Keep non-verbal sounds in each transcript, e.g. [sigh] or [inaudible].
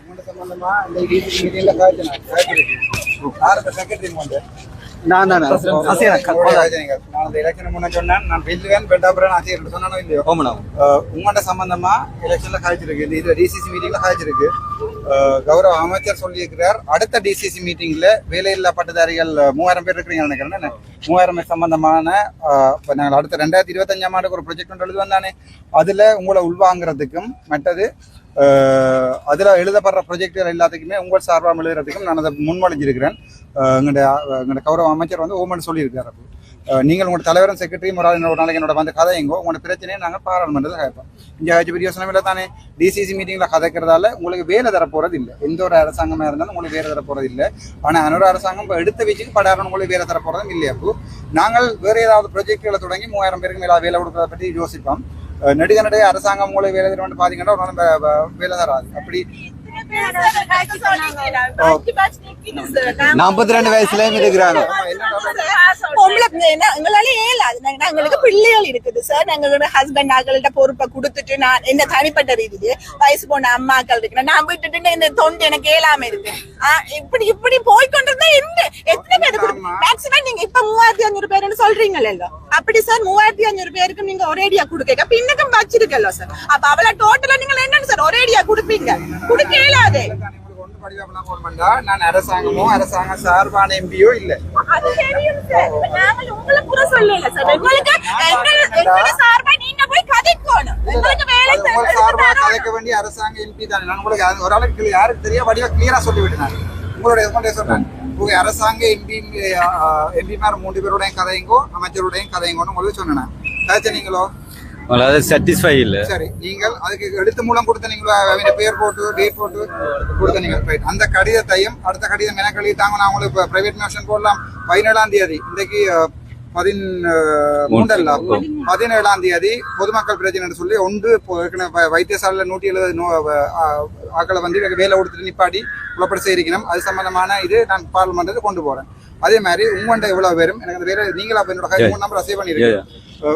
உங்களோட சம்பந்தமா இந்த DCC மீட்டிங்ல காய்ச்சினா செக்ரட்டரி நான் தான் காய்ச்சினீங்க நான் அந்த எலெக்ஷன் முன்ன சொன்னேன் நான் வெல்லுவேன் பெண்டாபுரம் ஆசிரியர் சொன்னானோ இல்லையோ ஓமனா அஹ் உங்களோட சம்பந்தமா எலெக்ஷன்ல காய்ச்சிருக்கு இந்த இதுல டிசிசி மீட்டிங்ல காய்ச்சிருக்கு கௌரவ அமைச்சர் சொல்லியிருக்கிறார் அடுத்த டிசிசி மீட்டிங்ல வேலையில்லா பட்டதாரிகள் மூவாயிரம் பேர் இருக்கிறீங்க நினைக்கிறேன்? மூவாயிரம் பேர் சம்பந்தமான இப்ப நாங்கள் அடுத்த ரெண்டாயிரத்தி இருபத்தஞ்சாம் ஆண்டுக்கு ஒரு ப்ரொஜெக்ட் ஒன்று எழுது வந்தானே அதுல உங்களை உள்வாங்கிறதுக்கும் மற்றது அதில் எழுதப்படுற ப்ரொஜெக்டுகள் எல்லாத்துக்குமே உங்கள் சார்பாக எழுதுறதுக்கும் நான் அதை முன்மொழிஞ்சிருக்கிறேன். எங்களுடைய எங்களுடைய கௌரவ அமைச்சர் வந்து ஓமன் சொல்லியிருக்காரு அப்போ நீங்கள் உங்களோட தலைவரும் செக்ரட்டரியும் ஒரு ஆள் ஒரு நாளைக்கு என்னோட வந்து கதையுங்கோ உங்களோட பிரச்சனையை நாங்கள் பாராளுமன்றத்தில் கேட்போம். இங்கே ஆச்சு பெரிய யோசனை தானே? டிசிசி மீட்டிங்கில் கதைக்கிறதால உங்களுக்கு வேலை தரப்போகிறது இல்லை. எந்த ஒரு அரசாங்கமாக இருந்தாலும் உங்களுக்கு வேலை தரப்போகிறது இல்லை. ஆனால் இன்னொரு அரசாங்கம் இப்போ எடுத்த வச்சுக்கு படாரம் உங்களுக்கு வேலை தரப்போகிறதும் இல்லையா இல்லை அப்போ? நாங்கள் வேறு ஏதாவது ப்ரொஜெக்டுகளை தொடங்கி மூவாயிரம் பேருக்கு மேலே வேலை கொடுக்கறத பற்றி யோசிப்போம். நெடுக நடுக அரசாங்கம் உங்களுக்கு வேலை நாள் வே- வே- வேலை தராது அப்படி நாற்பத்தி ரெண்டு வயசுலயும் இருக்கிறாங்க. பொம்பளை பிள்ளைன்னா எங்களால ஏலாது நாங்க- எங்களுக்கு பிள்ளைகள் இருக்குது சார் எங்களோட ஹஸ்பண்ட் ஆகள்கிட்ட பொறுப்பை கொடுத்துட்டு நான் என்ன தனிப்பட்ட ரீதியில வயசு போன அம்மாக்கள் இருக்கு நான் விட்டுட்டு இந்த தொண்டு எனக்கு ஏலாம இருக்கு. இப்படி இப்படி போய் கொண்டிருந்தா என்ன? எத்தனை பேருக்கு மேக்சிமம் நீங்க இப்ப மூவாயிரத்தி அஞ்சூறு பேருன்னு சொல்றீங்கல்ல அப்படி சார் மூவாயிரத்தி அஞ்சூறு பேருக்கு நீங்க ஒரேடியா கொடுக்க பின்னுக்கும் வச்சிருக்கல சார் அப்ப அவள டோட்டலா நீங்க என்னன்னு சார் ஒரேடியா கொடுப்பீங்க? கொடுக்க இயலாது. போட வேண்டாம் நான் அரசாங்கமோ அரசாங்க சார்பான எம்பியோ இல்லை. கலைக்க வேண்டிய அரசாங்க எம்பி தானே. நான் உங்களுக்கு ஒரு ஆளுக்கு யாருக்கு தெரியும் வடிவா கிளியரா சொல்லிவிட்டேன் நான் உங்களுடைய கொண்டே சொன்னேன். உங்க அரசாங்க எம்பி எம்பிமார் மூன்று பேருடையும் கதைங்கோ அமைச்சருடையும் கதைங்கோன்னு உங்களுக்கு சொன்னேன் நான். நீங்களோ அதாவது சாட்டிஸ்ஃபை இல்ல. சரி நீங்கள் அதுக்கு எழுத்து மூலம் கொடுத்த நீங்களோ பேர் போட்டு டேட் போட்டு கொடுத்த நீங்க. ரைட் அந்த கடிதத்தையும் அடுத்த கடிதம் எனக்கு எழுதிட்டாங்க நான் உங்களுக்கு பிரைவேட் மிஷன் போடலாம். பதினேழாம் தேதி இன்றைக்கு பதின் மூன்றல்ல? பதினேழாம் தேதி பொதுமக்கள் பிரச்சனை சொல்லி ஒன்று வைத்தியசாலையில் நூற்றி எழுபது நோ அஹ், ஆ- ஆட்களை வந்து வேலை கொடுத்துட்டு நிப்பாட்டி புலப்பட செய்திருக்கணும். அது சம்பந்தமான இது நான் பார்லிமெண்ட்டுக்கு கொண்டு போறேன். அதே மாதிரி உங்கள்கிட்ட எவ்வளவு பேரும் எனக்கு அந்த வேலை நீங்களா என்னோட மூணு நம்பர் சேவ் பண்ணிருக்கேன்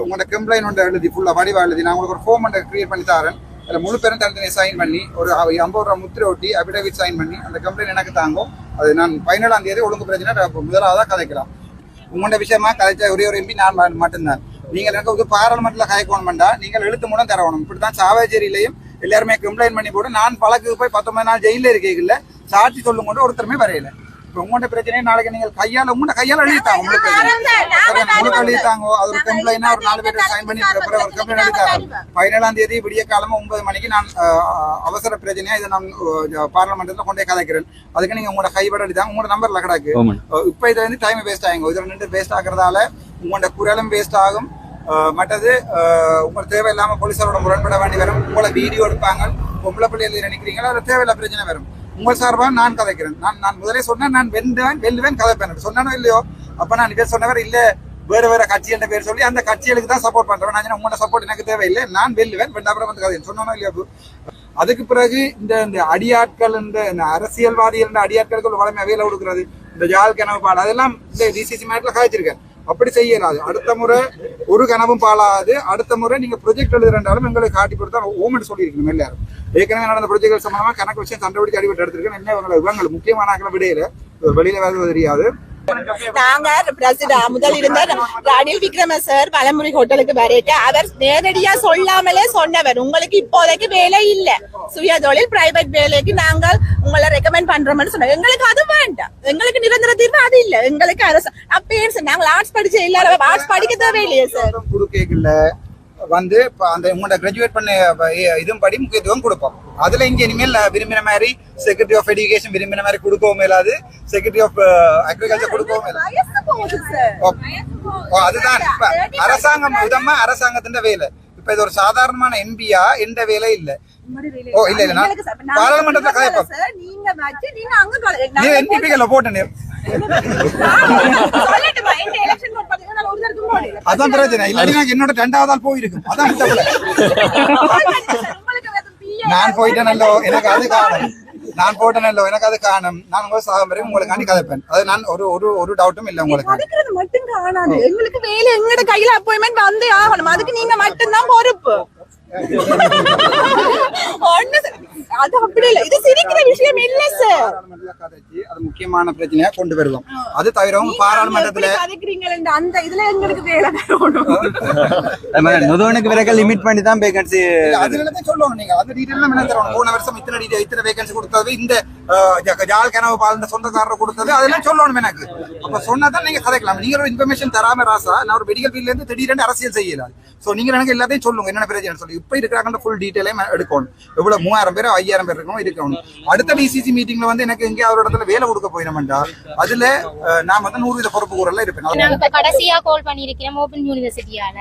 உங்களோட கம்ப்ளைண்ட் ஒன்று எழுதி ஃபுல்லாக வடிவா எழுதி நான் உங்களுக்கு ஒரு ஃபோம் ஒன்று கிரியேட் பண்ணி தரேன். அதில் முழு பேரும் தனித்தனியாக சைன் பண்ணி ஒரு ஐம்பது ரூபா முத்திரை ஒட்டி அபிடேவிட் சைன் பண்ணி அந்த கம்ப்ளைண்ட் எனக்கு தாங்கும். அது நான் பதினேழாம் தேதி ஒழுங்கு பிரச்சனை முதலாவதாக கதைக்கலாம் உங்களோட விஷயமா கதைச்ச ஒரே ஒரு எம்பி நான் மட்டும்தான். நீங்கள் எனக்கு வந்து பாராளுமன்றத்தில் கதைக்கணுமெண்டா நீங்கள் எழுத்து மூலம் தரணும். இப்படி தான் சாவேச்சேரியிலையும் எல்லாருமே கம்ப்ளைண்ட் பண்ணி போட்டு நான் பழக்கு போய் பத்தொன்பது நாள் ஜெயிலில் இருக்கீங்கல்ல சாட்சி சொல்லும் கொண்டு ஒருத்தருமே வரையல. இப்போ உங்களோட பிரச்சனையை நாளைக்கு நீங்கள் கையால் உங்களோட கையால் எழுதித்தாங்க உங்களுக்கு? உங்களுக்கு எழுதித்தாங்க அது ஒரு கம்ப்ளைண்ட் ஒரு நாலு பேர் சைன் பண்ணி இருக்கிற ஒரு கம்ப்ளைண்ட் எழுதித்தாங்க பதினேழாம் தேதி விடிய காலமா ஒன்பது மணிக்கு நான் அவசர பிரச்சனையா இதை நான் பார்லமெண்ட்ல கொண்டே கதைக்கிறேன். அதுக்கு நீங்க உங்களோட கைப்பட எழுதிதாங்க உங்களோட நம்பர்ல கிடக்கு. இப்போ இது வந்து டைம் வேஸ்ட் ஆகுங்க இது ரெண்டு வேஸ்ட் ஆகுறதால உங்களோட குரலும் வேஸ்ட் ஆகும். மற்றது உங்களுக்கு தேவையில்லாம போலீஸாரோட முரண்பட வேண்டி வரும். உங்களை வீடியோ எடுப்பாங்க. பொம்பளை பிள்ளைகள் நினைக்கிறீங்களா? அது தேவையில்ல பிரச்சனை வரும். உங்கள் சார்பாக நான் கதைக்கிறேன். நான் நான் முதலே சொன்னேன் நான் வெல்லுவேன் வெல்லுவேன் கதைப்பேன் சொன்னனோ இல்லையோ? அப்ப நான் பேர் சொன்னவர் இல்ல. வேற வேற கட்சி என்ற பேர் சொல்லி அந்த கட்சிகளுக்கு தான் சப்போர்ட் பண்றேன் நான் உங்களோட சப்போர்ட் எனக்கு தேவையில்லை. நான் வெல்லுவேன். வெண்டாபுரம் வந்து கதை சொன்னனோ இல்லையோ அதுக்கு பிறகு இந்த இந்த அடியாட்கள் இந்த இந்த அரசியல்வாதிகள் இந்த அடியாட்களுக்கு ஒரு வளமை வேலை கொடுக்குறது. இந்த ஜால் கனவு பாடு அதெல்லாம் இந்த டிசிசி மேட்டில் காய்ச்சிருக்கேன் அப்படி செய்யலாது அடுத்த முறை ஒரு கனவும் பாழாது அடுத்த முறை நீங்க ப்ரொஜெக்ட் எழுதுறாலும் எங்களுக்கு காட்டி கொடுத்தா ஓமெண்ட் சொல்லியிருக்கணும் எல்லாரும். ஏற்கனவே நடந்த ப்ரொஜெக்ட் சம்பந்தமா கணக்கு விஷயம் சண்டை பிடிச்சி அடிபட்டு எடுத்திருக்கேன். என்ன இவங்களை இவங்களை முக்கியமான ஆக்களை விடையில. வெளியில வேறு தெரியாது. நாங்க முதல் இருந்த ரணில் விக்ரம சார் பலமுறை ஹோட்டலுக்கு வரைட்டு அவர் நேரடியா சொல்லாமலே சொன்னவர். உங்களுக்கு இப்போதைக்கு வேலை இல்ல. சுய தொழில் பிரைவேட் வேலைக்கு நாங்கள் உங்களை ரெக்கமெண்ட் பண்றோம்னு சொன்னாங்க எங்களுக்கு அது வேண்டாம். எங்களுக்கு நிரந்தர தீர்வு அது இல்ல. எங்களுக்கு அரசு அப்பேர் சார் நாங்கள் ஆர்ட்ஸ் படிச்ச எல்லாரும் ஆர்ட்ஸ் படிக்க தேவையில்லையே சார் வந்து இப்ப அந்த உங்களோட கிராஜுவேட் பண்ண இதுவும் படி முக்கியத்துவம் கொடுப்போம். அதுல இங்க இனிமேல் விரும்பின மாதிரி செக்ரட்டரி ஆஃப் எஜுகேஷன் விரும்பின மாதிரி கொடுக்கவும் மேலாது செக்ரட்டரி ஆஃப் அக்ரிகல்ச்சர் கொடுக்கவும் ஓ, அதுதான். இப்ப அரசாங்கம் விதமா அரசாங்கத்தின் வேலை. இப்ப இது ஒரு சாதாரணமான எம்பியா எந்த வேலை இல்ல. ஓ இல்ல. இல்ல நான் பாராளுமன்றத்துல கதைப்போம் சார் நீங்க போட்டேன். அதான் பிரச்சனை. இல்லாட்டி நான் என்னோட ரெண்டாவது ஆள் போயிருக்கும். அதான் நான் போயிட்டேனல்லோ எனக்கு அது காணும் நான் போட்டேனல்லோ எனக்கு அது காணும் நான் உங்க சாகம் வரைக்கும் உங்களுக்கு கதைப்பேன். அது நான் ஒரு ஒரு ஒரு டவுட்டும் இல்லை உங்களுக்கு. மட்டும் காணாது. எங்களுக்கு வேலை எங்கட கையில அப்பாயின்மெண்ட் வந்தே ஆகணும். அதுக்கு நீங்க மட்டும்தான் பொறுப்பு. [laughs] அது அப்படி இல்ல. இது சிரிக்கிற விஷயம் இல்ல சார் முக்கியமான பிரச்சனையா கொண்டு வருவோம். அது தவிர உங்க பாராளுமன்றத்துல அந்த இதுல எங்களுக்கு வேலை நுதவனுக்கு பிறகு லிமிட் பண்ணி தான் வேகன்சி இல்ல, அதுல தான் சொல்லணும் நீங்க அந்த டீடைல் என்ன தரணும். போன வருஷம் இத்தனை டீடைல் இத்தனை வேகன்சி கொடுத்தது இந்த ஜால் கனவு பால் சொந்தக்காரர் கொடுத்தது அதெல்லாம் சொல்லணும் எனக்கு. அப்ப சொன்னாதான் நீங்க கதைக்கலாம். நீங்க ஒரு இன்ஃபர்மேஷன் தராம ராசா நான் ஒரு மெடிக்கல் ஃபீல்ட்ல இருந்து திடீர்னு அரசியல் செய்யல சோ நீங்க எனக்கு எல்லாத்தையும் சொல்லுங்க. என்னென்ன பிரச்சனை சொல்லி. இப்ப இருக்கிறாங்க ஃபுல் டீடைலையும் எடுக்கணும். எவ்வளவு மூவாயிரம் பேர் ஐயாயிரம் பேர் இருக்கணும் இருக்கணும். அடுத்த டிசிசி மீட்டிங்ல வந்து எனக்கு எங்க ஒரு இடத்துல வேலை கொடுக்க போயினோம்டா அதுல அஹ், நான் வந்து நூறு வித பொறுப்பு கூறல இருப்பேன். கடைசியா கால் பண்ணியிருக்கிறோம் ஓபன் யூனிவர்சிட்டியால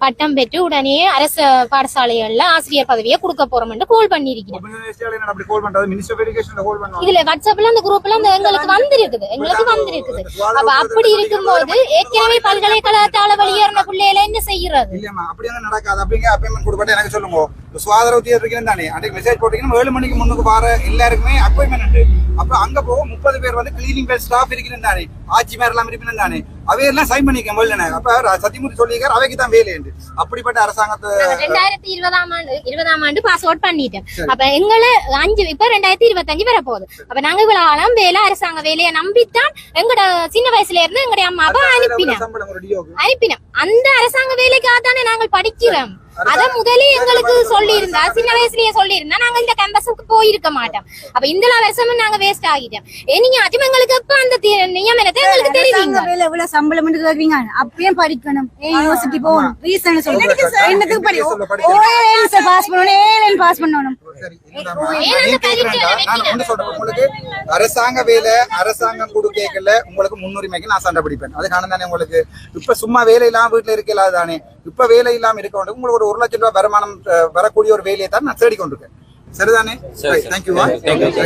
பட்டம் பெற்று உடனே அரசு பாடசாலைகள்ல ஆசிரியர் பதவியை கொடுக்க போறோம்னு கால் பண்ணியிருக்கிறோம் Open University ல என்ன அப்படி call பண்றது? மினிஸ்டர் ஆஃப் எஜுகேஷன்ல call பண்ணுவாங்க. இதுல வாட்ஸ்அப்ல அந்த குரூப்ல அந்த எங்களுக்கு வந்திருக்குது. எங்களுக்கு வந்திருக்குது. அப்ப அப்படி இருக்கும்போது ஏற்கனவே பல்கலைக்கழகத்தால வெளியேறின பிள்ளையில என்ன செய்யறது. இல்லம்மா அப்படி வந்து நடக்காது. அப்படிங்க அப்பாயின்மெண்ட் கொடுப்பட்டு எனக்கு சொல்லுங்க. இந்த சுகாதார உத்தியோகம் இருக்கீங்க தானே? அன்றைக்கு மெசேஜ் போட்டீங்கன்னா ஏழு மணிக்கு முன்னுக்கு வர எல்லாருக்குமே அப்பாயின்மெண்ட் உண்டு. அப்ப அங்க போக முப்பது பேர் வந்து கிளீனிங் பேர் ஸ்டாஃப் இருக்கிறேன் தானே? ஆட்சி மேல எல்லாம் தானே? அவையெல்லாம் சைன் பண்ணிக்க முதல்ல அப்ப சத்தியமூர்த்தி சொல்லியிருக்காரு அவைக்கு தான் வேலை உண்டு அப்படிப்பட்ட அரசாங்கத்தை ரெண்டாயிரத்தி இருபதாம் ஆண்டு இருபதாம் ஆண்டு பாஸ் அவுட் பண்ணிட்டோம் அப்ப எங்களை அஞ்சு இப்ப ரெண்டாயிரத்தி இருபத்தஞ்சு வர போகுது அப்ப நாங்க இவ்வளவு ஆழம் வேலை அரசாங்க வேலையை நம்பித்தான் எங்கட சின்ன வயசுல இருந்து எங்கட அம்மா அப்பா அனுப்பினோம் அனுப்பினோம் அந்த அரசாங்க வேலைக்காக தானே நாங்கள் படிக்கிறோம். அத முதலே எங்களுக்கு சொல்லி இருந்தா சின்ன வயசுலயே சொல்லி இருந்தா நாங்க இந்த கேம்பஸுக்கு போயிருக்க மாட்டோம். அப்ப இந்த வருஷமும் நாங்க வேஸ்ட் ஆகிட்டோம். நீங்க அதுவும் எங்களுக்கு எப்ப அந்த தி- நியமனத்தை எங்களுக்கு தெரிவிங்க? அரசாங்க வேலை எவ்வளவு சம்பளம் கேக்குறீங்க? அப்பயும் படிக்கணும். யூனிவர்சிட்டி போகணும். ரீசன் சொல்லுங்க என்னத்துக்கு படி ஓஎல்என்ஸ் பாஸ் பண்ணணும். ஏஎல்என் பாஸ் பண்ணணும். அரசாங்க வேலை அரசாங்கம் கொடுக்கல உங்களுக்கு முன்னுரிமைக்கு நான் சண்டை பிடிப்பேன். அது காரணம் தானே உங்களுக்கு? இப்ப சும்மா வேலை இல்லாம வீட்டுல இருக்கல தானே இப்ப வேலை இல்லாம இருக்க வேண்டும். உங்களுக்கு ஒரு ஒரு லட்சம் ரூபாய் வருமானம் வரக்கூடிய ஒரு வேலையை தான் நான் தேடிக்கொண்டிருக்கேன். சரிதானே? Thank you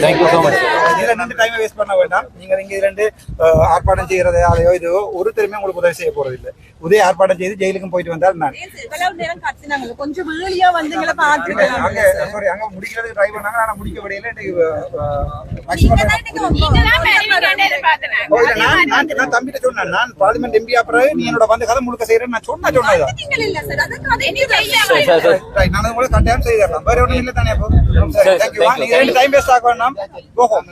Thank you so much. இதுல ரெண்டு டைம் வேஸ்ட் பண்ண வேண்டாம். நீங்க இங்க ரெண்டு ஆர்ப்பாட்டம் செய்யறது அதையோ இதுவோ ஒருத்தருமே உங்களுக்கு உதவி செய்ய போறது இல்லை. உதய ஆர்ப்பாட்டம் செய்து ஜெயிலுக்கும் போயிட்டு வந்தால் நான். கொஞ்சம் வேலியா வந்துங்களை பாத்துக்கலாம் அங்க சாரி. அங்க முடிக்கிறதுக்கு ட்ரை பண்ணாங்க ஆனா முடிக்க முடியல இன்னைக்கு நான். தம்பிட்ட சொன்னேன். நான் பார்லிமெண்ட் எம்பி அப்புறம் நீ என்னோட வந்து கதை முழுக்க செய்யறேன்னு நான் சொன்னா Right, நான் உங்களுக்கு கட்டாயம் செய்திடலாம் வேற ஒன்றும் இல்லை தானே அப்போ டைம் வேஸ்ட் ஆக வேண்டாம் போகும்